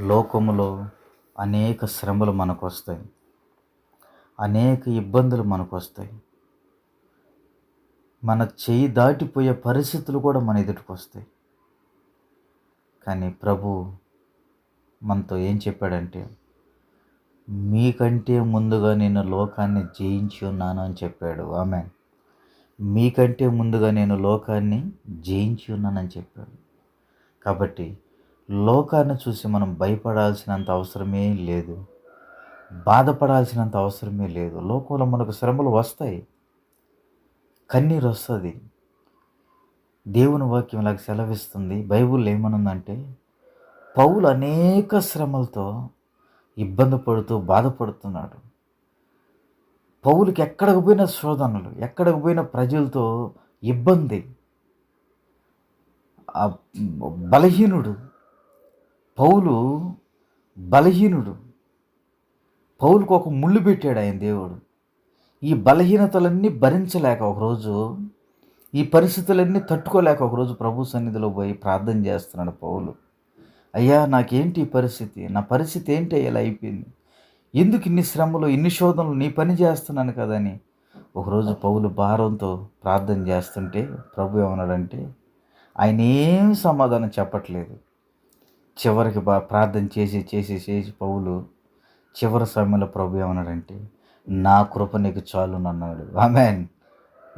లోకములో అనేక శ్రమలు మనకు వస్తాయి అనేక ఇబ్బందులు మనకు వస్తాయి మన చేయి దాటిపోయే పరిస్థితులు కూడా మన ఎదుటికి వస్తాయి కానీ ప్రభు మనతో ఏం చెప్పాడంటే మీకంటే ముందుగా నేను లోకాన్ని జయించి ఉన్నాను అని చెప్పాడు. ఆమె మీకంటే ముందుగా నేను లోకాన్ని జయించి ఉన్నానని చెప్పాడు. కాబట్టి లోకాన్ని చూసి మనం భయపడాల్సినంత అవసరమే లేదు. బాధపడాల్సినంత అవసరమే లేదు. లోకంలో మనకు శ్రమలు వస్తాయి. కన్నీరు వస్తుంది. దేవుని వాక్యం ఇలాగ సెలవిస్తుంది. బైబుల్ ఏమనుందంటే పౌలు అనేక శ్రమలతో ఇబ్బంది పడుతూ బాధపడుతున్నాడు. పౌలుకి ఎక్కడికి పోయిన శోధనలు ఎక్కడికి పోయిన ప్రజలతో ఇబ్బంది. బలహీనుడు పౌలు బలహీనుడు. పౌలుకు ఒక ముళ్ళు పెట్టాడు ఆయన దేవుడు. ఈ బలహీనతలన్నీ భరించలేక ఒకరోజు ఈ పరిస్థితులన్నీ తట్టుకోలేక ఒకరోజు ప్రభు సన్నిధిలో పోయి ప్రార్థన చేస్తున్నాడు పౌలు. అయ్యా నాకేంటి ఈ పరిస్థితి? నా పరిస్థితి ఏంటి? ఇలా అయిపోయింది. ఎందుకు ఇన్ని శ్రమలు ఇన్ని శోధనలు నీ పని చేస్తున్నాను కదని ఒకరోజు పౌలు భారంతో ప్రార్థన చేస్తుంటే ప్రభు ఏమన్నాడంటే ఆయన ఏం సమాధానం చెప్పట్లేదు. చివరికి బా ప్రార్థన చేసి చేసి చేసి పౌలు చివరి సమయంలో ప్రభు ఏమన్నాడంటే నా కృప నీకు చాలు అన్నాడు. ఆమెన్.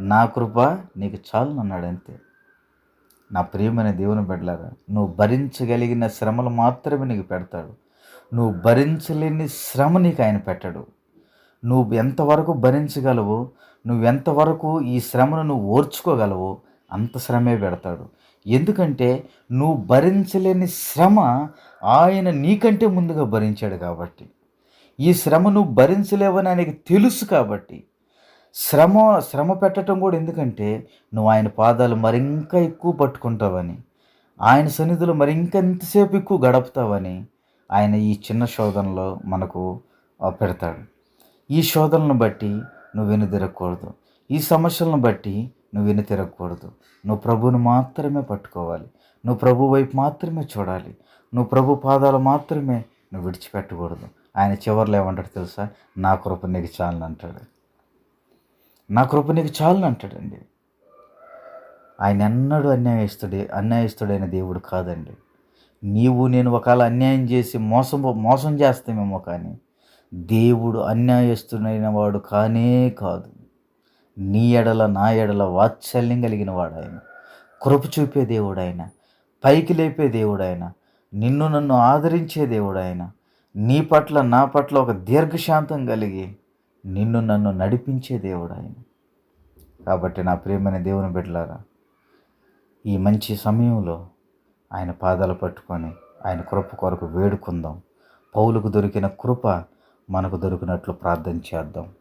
నా కృప నీకు చాలు అన్నాడు అంతే. నా ప్రియమైన దేవుని బిడ్డలారా నువ్వు భరించగలిగిన శ్రమలు మాత్రమే నీకు పెడతాడు. నువ్వు భరించలేని శ్రమ నీకు ఆయన పెట్టడు. నువ్వు ఎంతవరకు భరించగలవు నువ్వెంతవరకు ఈ శ్రమను నువ్వు ఓర్చుకోగలవు అంత శ్రమే పెడతాడు. ఎందుకంటే నువ్వు భరించలేని శ్రమ ఆయన నీకంటే ముందుగా భరించాడు కాబట్టి. ఈ శ్రమ నువ్వు భరించలేవని ఆయనకి తెలుసు కాబట్టి. శ్రమ శ్రమ పెట్టడం కూడా ఎందుకంటే నువ్వు ఆయన పాదాలు మరింకా ఎక్కువ పట్టుకుంటావని ఆయన సన్నిధిలో మరింకెంతసేపు ఎక్కువ గడుపుతావని ఆయన ఈ చిన్న శోధనలో మనకు పెడతాడు. ఈ శోధనను బట్టి నువ్వు వెనుదిరగకూడదు. ఈ సమస్యలను బట్టి నువ్వు విని తిరగకూడదు. నువ్వు ప్రభువుని మాత్రమే పట్టుకోవాలి. నువ్వు ప్రభు వైపు మాత్రమే చూడాలి. నువ్వు ప్రభు పాదాలు మాత్రమే నువ్వు విడిచిపెట్టకూడదు. ఆయన చివరిలో ఏమంటాడు తెలుసా? నా కృప నీకు చాలని అంటాడు. నా కృప నీకు చాలని అంటాడండి. ఆయన ఎన్నడూ అన్యాయస్తుడే అన్యాయస్తుడైన దేవుడు కాదండి. నీవు నేను ఒకవేళ అన్యాయం చేసి మోసం మోసం చేస్తామేమో కానీ దేవుడు అన్యాయస్తుడైన వాడు కానే కాదు. నీ ఎడల నా ఎడల వాత్సల్యం కలిగిన వాడు ఆయన కృప చూపే దేవుడు ఆయన పైకి లేపే దేవుడు ఆయన నిన్ను నన్ను ఆదరించే దేవుడు ఆయన నీ పట్ల నా పట్ల ఒక దీర్ఘశాంతం కలిగి నిన్ను నన్ను నడిపించే దేవుడు ఆయన కాబట్టి నా ప్రియమైన దేవుని బిడ్డలారా ఈ మంచి సమయంలో ఆయన పాదాలు పట్టుకొని ఆయన కృప కొరకు వేడుకుందాం. పౌలకు దొరికిన కృప మనకు దొరికినట్లు ప్రార్థన చేద్దాం.